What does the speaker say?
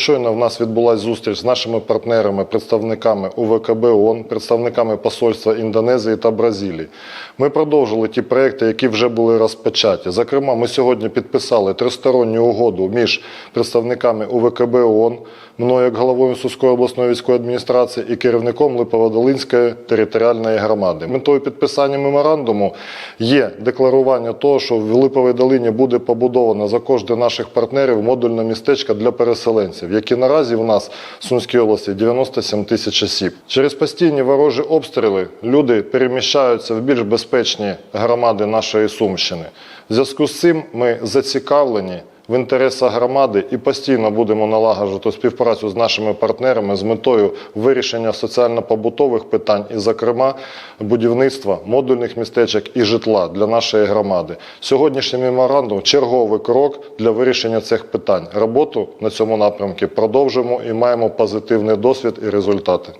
Щойно в нас відбулася зустріч з нашими партнерами, представниками УВКБ ООН, представниками посольства Індонезії та Бразилії. Ми продовжили ті проекти, які вже були розпочаті. Зокрема, ми сьогодні підписали тристоронню угоду між представниками УВКБ ООН, мною як головою Сумської обласної військової адміністрації і керівником Липоводолинської територіальної громади. Метою підписання меморандуму є декларування того, що в Липовій долині буде побудовано за кошти наших партнерів модульне містечко для переселенців, які наразі в нас в Сумській області 97 тисяч осіб. Через постійні ворожі обстріли люди переміщаються в більш безпечні громади нашої Сумщини. В зв'язку з цим ми зацікавлені в інтересах громади і постійно будемо налагоджувати співпрацю з нашими партнерами з метою вирішення соціально-побутових питань, і, зокрема, будівництва модульних містечок і житла для нашої громади. Сьогоднішній меморандум черговий крок для вирішення цих питань. Роботу на цьому напрямку продовжуємо і маємо позитивний досвід і результати.